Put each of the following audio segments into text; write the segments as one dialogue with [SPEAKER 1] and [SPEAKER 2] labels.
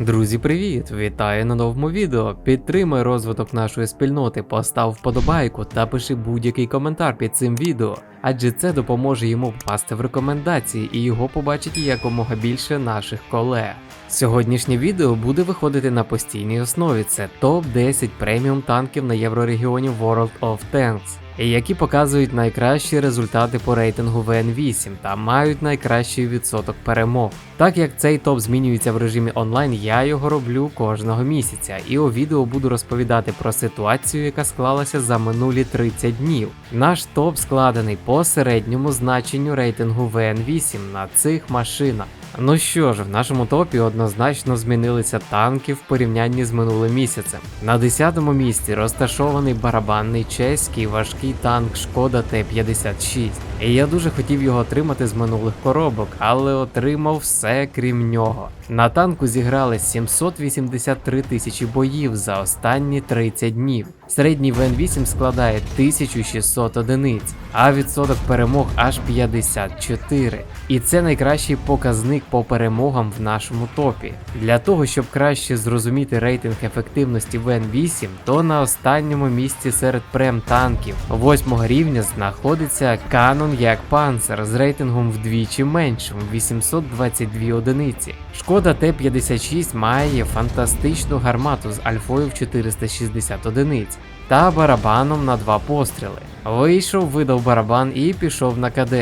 [SPEAKER 1] Друзі, привіт! Вітаю на новому відео. Підтримай розвиток нашої спільноти, постав вподобайку та пиши будь-який коментар під цим відео, адже це допоможе йому попасти в рекомендації і його побачить якомога більше наших колег. Сьогоднішнє відео буде виходити на постійній основі. Це топ 10 преміум танків на єврорегіоні World of Tanks. Які показують найкращі результати по рейтингу ВН8 та мають найкращий відсоток перемог. Так як цей топ змінюється в режимі онлайн, я його роблю кожного місяця, і у відео буду розповідати про ситуацію, яка склалася за минулі 30 днів. Наш топ складений по середньому значенню рейтингу ВН8 на цих машинах. Ну що ж, в нашому топі однозначно змінилися танки в порівнянні з минулим місяцем. На 10-му місці розташований барабанний чеський важкий танк Шкода Т-56. І я дуже хотів його отримати з минулих коробок, але отримав все крім нього. На танку зіграли 783 тисячі боїв за останні 30 днів. Середній ВН8 складає 1600 одиниць, а відсоток перемог аж 54. І це найкращий показник по перемогам в нашому топі. Для того, щоб краще зрозуміти рейтинг ефективності ВН8, то на останньому місці серед прем танків 8 рівня знаходиться Canon Як Panzer з рейтингом вдвічі меншим 822 одиниці. Шкода Т-56 має фантастичну гармату з альфою в 460 одиниць та барабаном на два постріли. Вийшов, видав барабан і пішов на КД.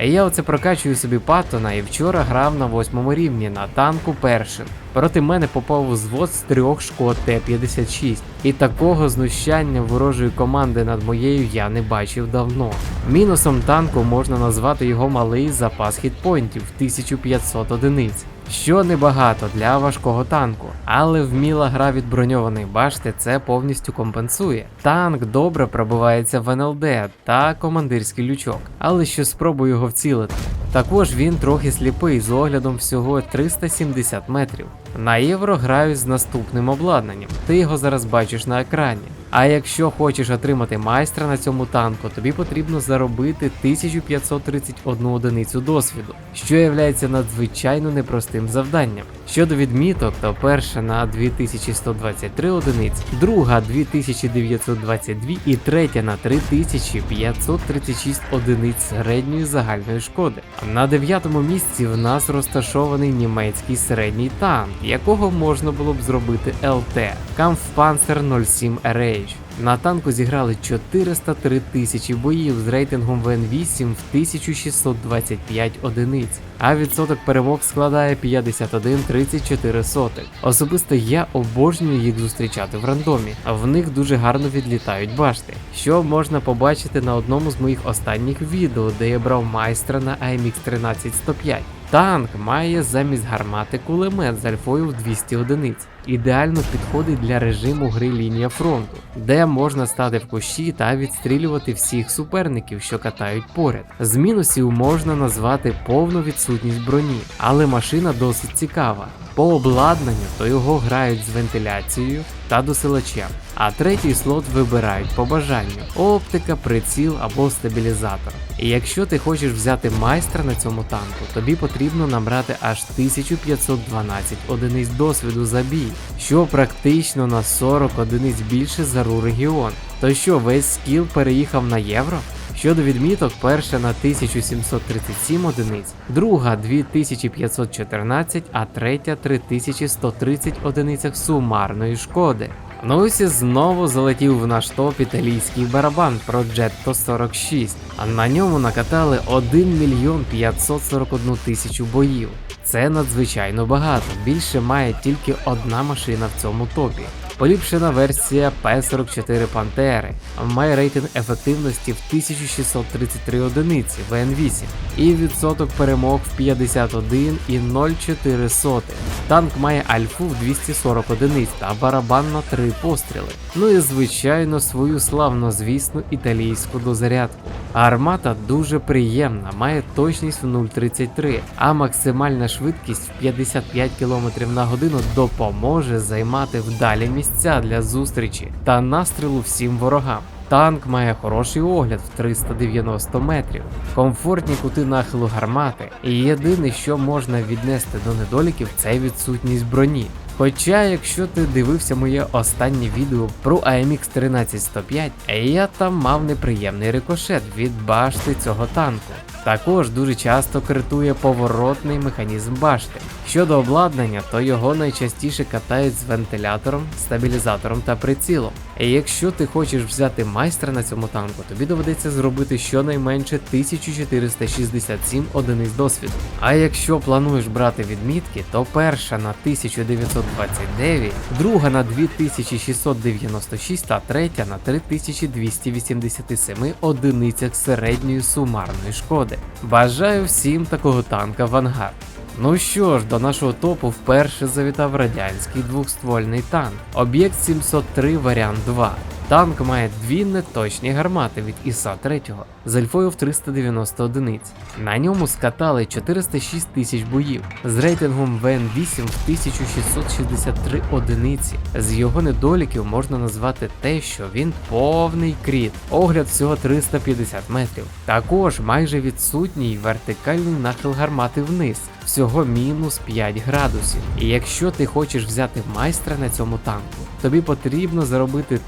[SPEAKER 1] Я оце прокачую собі Паттона і вчора грав на восьмому рівні на танку першим. Проти мене попав взвод з трьох шкод Т-56, і такого знущання ворожої команди над моєю я не бачив давно. Мінусом танку можна назвати його малий запас хітпойнтів в 1500 одиниць. Що небагато для важкого танку, але вміла гра від броньованої башти це повністю компенсує. Танк добре пробивається в НЛД та командирський лючок, але ще спробую його вцілити. Також він трохи сліпий з оглядом всього 370 метрів. На євро граю з наступним обладнанням. Ти його зараз бачиш на екрані. А якщо хочеш отримати майстра на цьому танку, тобі потрібно заробити 1531 одиницю досвіду, що є надзвичайно непростим завданням. Щодо відміток, то перша на 2123 одиниць, друга 2922 і третя на 3536 одиниць середньої загальної шкоди. На дев'ятому місці в нас розташований німецький середній танк, якого можна було б зробити ЛТ Kampfpanzer 07 RH. На танку зіграли 403 тисячі боїв з рейтингом ВН8 в 1625 одиниць, а відсоток перемог складає 51,34. Особисто я обожнюю їх зустрічати в рандомі, а в них дуже гарно відлітають башти, що можна побачити на одному з моїх останніх відео, де я брав майстра на AMX 13105. Танк має замість гармати кулемет з альфою в 200 одиниць. Ідеально підходить для режиму гри лінія фронту, де можна стати в кущі та відстрілювати всіх суперників, що катають поряд. З мінусів можна назвати повну відсутність броні, але машина досить цікава. По обладнанню то його грають з вентиляцією та досилачем, а третій слот вибирають по бажанню оптика, приціл або стабілізатор. І якщо ти хочеш взяти майстра на цьому танку, тобі потрібно набрати аж 1512 одиниць досвіду за бій, що практично на 40 одиниць більше за РУ регіон. То що весь скіл переїхав на євро? Щодо відміток, перша на 1737 одиниць, друга 2514, а третя 3130 одиницях сумарної шкоди. Ну ось знову залетів в наш топ італійський барабан Progetto 46, а на ньому накатали 1 мільйон 541 тисячу боїв. Це надзвичайно багато. Більше має тільки одна машина в цьому топі. Поліпшена версія P44 Пантери має рейтинг ефективності в 1633 одиниці ВН8 і відсоток перемог в 51,04. Танк має альфу в 240 одиниць та барабан на 3 постріли. Ну і звичайно свою славнозвісну італійську дозарядку. Армата дуже приємна, має точність в 0,33, а максимальна швидкість в 55 км на годину допоможе займати вдалі місця для зустрічі та настрілу всім ворогам. Танк має хороший огляд в 390 метрів, комфортні кути нахилу гармати, і єдине, що можна віднести до недоліків, це відсутність броні. Хоча, якщо ти дивився моє останнє відео про AMX 13105, я там мав неприємний рикошет від башти цього танку. Також дуже часто критує поворотний механізм башти. Щодо обладнання, то його найчастіше катають з вентилятором, стабілізатором та прицілом. І якщо ти хочеш взяти майстра на цьому танку, тобі доведеться зробити щонайменше 1467 одиниць досвіду. А якщо плануєш брати відмітки, то перша на 1929, друга на 2696 та третя на 3287 одиницях середньої сумарної шкоди. Бажаю всім такого танка в ангар. Ну що ж, до нашого топу вперше завітав радянський двохствольний танк. Об'єкт 703 варіант 2. Танк має дві неточні гармати від ІСа 3 з альфою в 390 одиниць. На ньому скатали 406 тисяч боїв з рейтингом ВН8 в 1663 одиниці. З його недоліків можна назвати те, що він повний кріт, огляд всього 350 метрів. Також майже відсутній вертикальний нахил гармати вниз. Всього мінус 5 градусів. І якщо ти хочеш взяти майстра на цьому танку, тобі потрібно заробити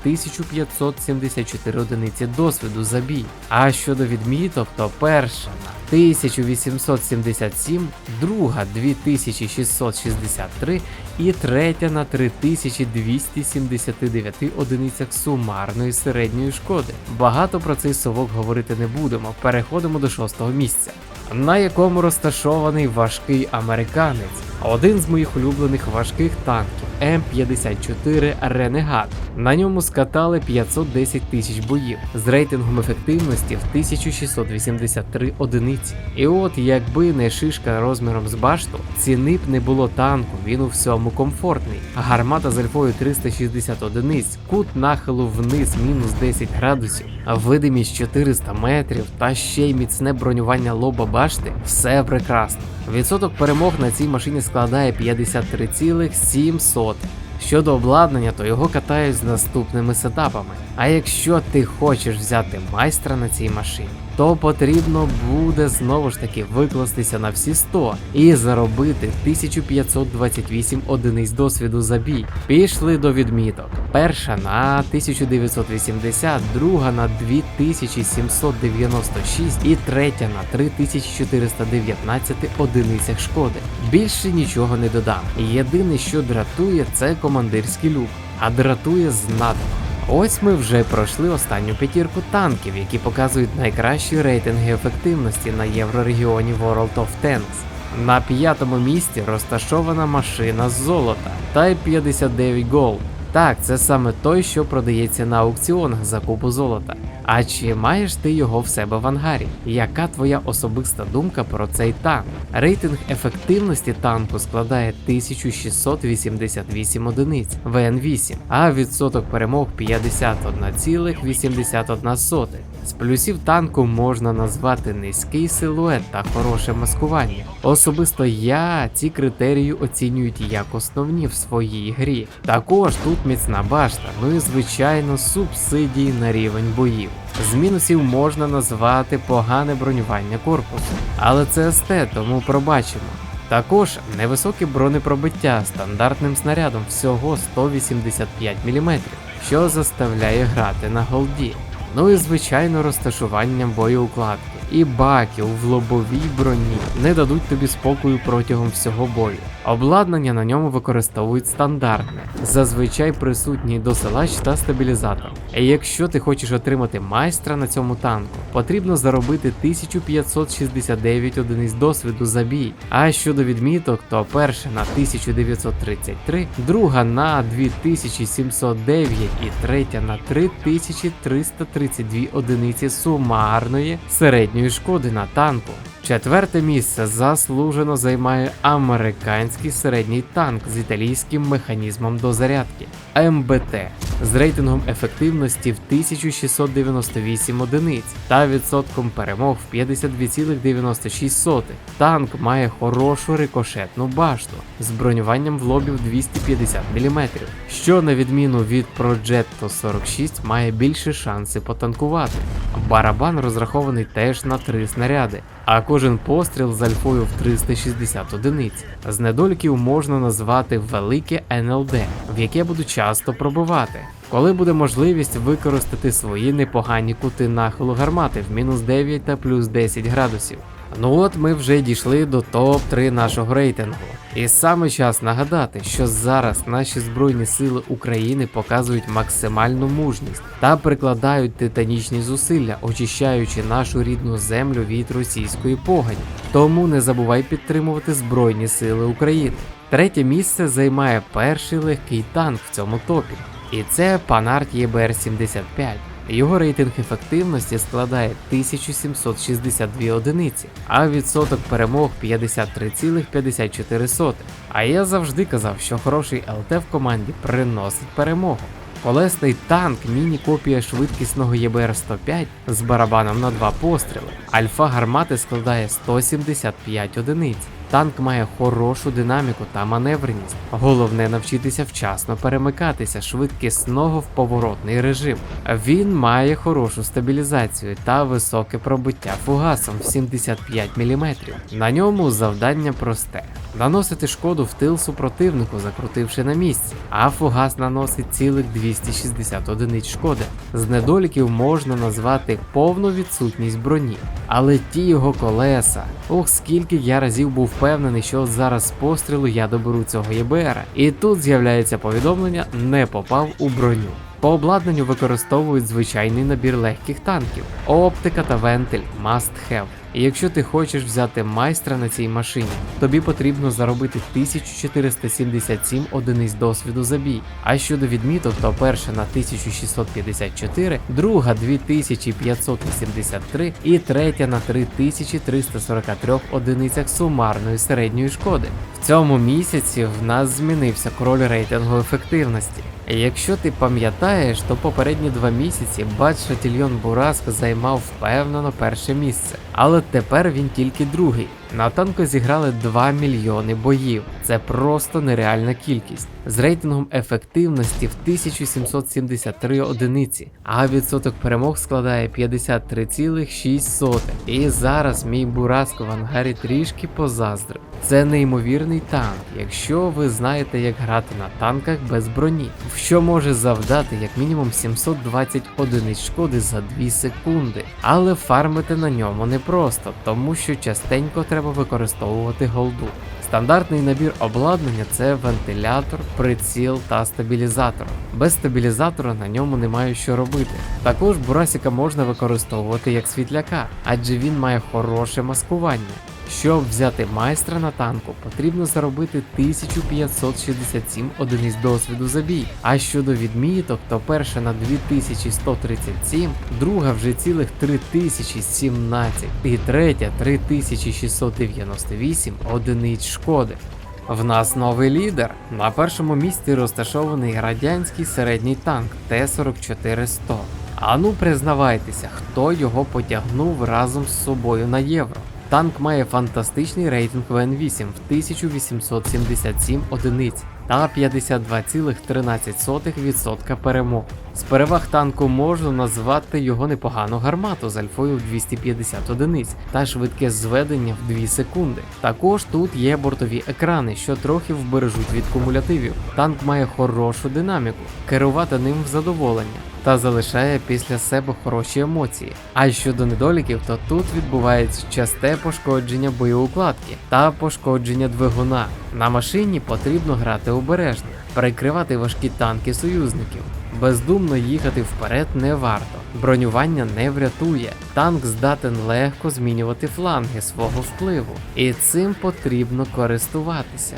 [SPEAKER 1] 1574 одиниці досвіду за бій. А щодо відміток, то перша на 1877, друга 2663 і третя на 3279 одиницях сумарної середньої шкоди. Багато про цей совок говорити не будемо. Переходимо до шостого місця, на якому розташований важкий американець. Один з моїх улюблених важких танків М54 Ренегат. На ньому скатали 510 тисяч боїв з рейтингом ефективності в 1683 одиниці. І от якби не шишка розміром з башту, ціни б не було танку, він у всьому комфортний. Гармата з альфою 360 одиниць, кут нахилу вниз мінус 10 градусів, видимість 400 метрів та ще й міцне бронювання лоба башти все прекрасно. Відсоток перемог на цій машині складає 53,7. Щодо обладнання, то його катають з наступними сетапами. А якщо ти хочеш взяти майстра на цій машині, то потрібно буде знову ж таки викластися на всі 100 і заробити 1528 одиниць досвіду за бій. Пішли до відміток. Перша на 1980, друга на 2796 і третя на 3419 одиницях шкоди. Більше нічого не додам. Єдине, що дратує, це командирський люк, а дратує знатно. Ось ми вже пройшли останню п'ятірку танків, які показують найкращі рейтинги ефективності на єврорегіоні World of Tanks. На п'ятому місці розташована машина з золота Type 59 Gold. Так, це саме той, що продається на аукціонах за купу золота. А чи маєш ти його в себе в ангарі? Яка твоя особиста думка про цей танк? Рейтинг ефективності танку складає 1688 одиниць ВН8, а відсоток перемог 51,81. З плюсів танку можна назвати низький силует та хороше маскування. Особисто я ці критерії оцінюють як основні в своїй грі. Також тут міцна башта, ну і звичайно субсидії на рівень боїв. З мінусів можна назвати погане бронювання корпусу, але це СТ, тому пробачимо. Також невисоке бронепробиття стандартним снарядом всього 185 мм, що заставляє грати на голді. Ну і звичайно розташуванням боєукладки. І баків в лобовій броні не дадуть тобі спокою протягом всього бою. Обладнання на ньому використовують стандартне, зазвичай присутній досилач та стабілізатор. І якщо ти хочеш отримати майстра на цьому танку, потрібно заробити 1569 одиниць досвіду за бій. А щодо відміток, то перша на 1933, друга на 2709 і третя на 3332 одиниці сумарної середньої шкоди на танку. Четверте місце заслужено займає американський середній танк з італійським механізмом дозарядки МБТ. з рейтингом ефективності в 1698 одиниць та відсотком перемог в 52,96. Танк має хорошу рикошетну башту з бронюванням в лобі в 250 мм, що на відміну від Progetto 46 має більше шанси потанкувати. Барабан розрахований теж на 3 снаряди, а кожен постріл з альфою в 360 одиниць. З недоліків можна назвати велике НЛД, в яке буду часто пробивати. Коли буде можливість використати свої непогані кути нахилу гармати в мінус 9 та плюс 10 градусів. Ну от ми вже дійшли до топ-3 нашого рейтингу. І саме час нагадати, що зараз наші Збройні Сили України показують максимальну мужність та прикладають титанічні зусилля, очищаючи нашу рідну землю від російської погані. Тому не забувай підтримувати Збройні Сили України. Третє місце займає перший легкий танк в цьому топі. І це Панарт ЄБР-75. Його рейтинг ефективності складає 1762 одиниці, а відсоток перемог 53,54. А я завжди казав, що хороший ЛТ в команді приносить перемогу. Колесний танк міні-копія швидкісного ЄБР-105 з барабаном на два постріли. Альфа гармати складає 175 одиниць. Танк має хорошу динаміку та маневреність. Головне навчитися вчасно перемикатися швидкісного в поворотний режим. Він має хорошу стабілізацію та високе пробиття фугасом в 75 мм. На ньому завдання просте: наносити шкоду в тил супротивнику, закрутивши на місці, а фугас наносить цілих 260 одиниць шкоди. З недоліків можна назвати повну відсутність броні, але ті його колеса. Ох, скільки я разів був впевнений, що зараз з пострілу я доберу цього ЄБРа. І тут з'являється повідомлення не попав у броню. По обладнанню використовують звичайний набір легких танків, оптика та вентиль must have. І якщо ти хочеш взяти майстра на цій машині, тобі потрібно заробити 1477 одиниць досвіду за бій. А щодо відміток, то перша на 1654, друга 2583 і третя на 3343 одиницях сумарної середньої шкоди. В цьому місяці в нас змінився король рейтингу ефективності. Якщо ти пам'ятаєш, то попередні два місяці Бач Шатільйон Бураск займав впевнено перше місце, але тепер він тільки другий. На танку зіграли 2 мільйони боїв. Це просто нереальна кількість. З рейтингом ефективності в 1773 одиниці, а відсоток перемог складає 53,6. І зараз мій Бураск в ангарі трішки позаздрив. Це неймовірний танк, якщо ви знаєте, як грати на танках без броні, що може завдати як мінімум 720 одиниць шкоди за 2 секунди. Але фармити на ньому непросто, тому що частенько треба використовувати голду. Стандартний набір обладнання це вентилятор, приціл та стабілізатор. Без стабілізатора на ньому немає що робити. Також бурасіка можна використовувати як світляка, адже він має хороше маскування. Щоб взяти майстра на танку, потрібно заробити 1567 одиниць досвіду за бій. А щодо відміток, то перша на 2137, друга вже цілих 3017 і третя 3698 одиниць шкоди. В нас новий лідер. На першому місці розташований радянський середній танк Т-44-100. Ану, признавайтеся, хто його потягнув разом з собою на євро. Танк має фантастичний рейтинг ВН8 в 1877 одиниць та 52,13% перемог. З переваг танку можна назвати його непогану гармату з альфою в 250 одиниць та швидке зведення в 2 секунди. Також тут є бортові екрани, що трохи вбережуть від кумулятивів. Танк має хорошу динаміку, керувати ним в задоволення та залишає після себе хороші емоції. А щодо недоліків, то тут відбувається часте пошкодження боєукладки та пошкодження двигуна. На машині потрібно грати обережно, перекривати важкі танки союзників. Бездумно їхати вперед не варто. Бронювання не врятує. Танк здатен легко змінювати фланги свого впливу, і цим потрібно користуватися.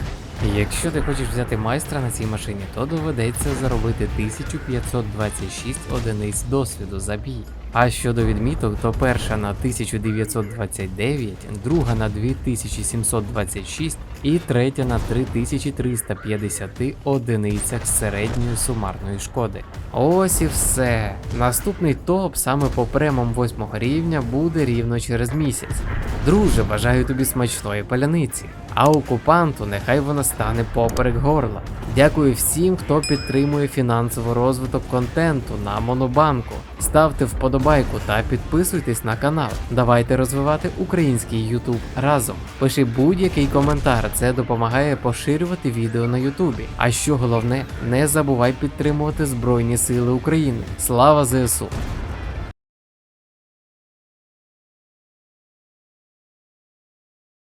[SPEAKER 1] Якщо ти хочеш взяти майстра на цій машині, то доведеться заробити 1526 одиниць досвіду за бій. А щодо відміток, то перша на 1929, друга на 2726 і третя на 3350 одиницях середньої сумарної шкоди. Ось і все. Наступний топ саме по премам 8 рівня буде рівно через місяць. Друже, бажаю тобі смачної паляниці, а окупанту нехай вона стане поперек горла. Дякую всім, хто підтримує фінансовий розвиток контенту на Монобанку. Ставте вподобайку та підписуйтесь на канал. Давайте розвивати український YouTube разом. Пиши будь-який коментар, це допомагає поширювати відео на Ютубі. А що головне, не забувай підтримувати Збройні Сили України. Слава ЗСУ!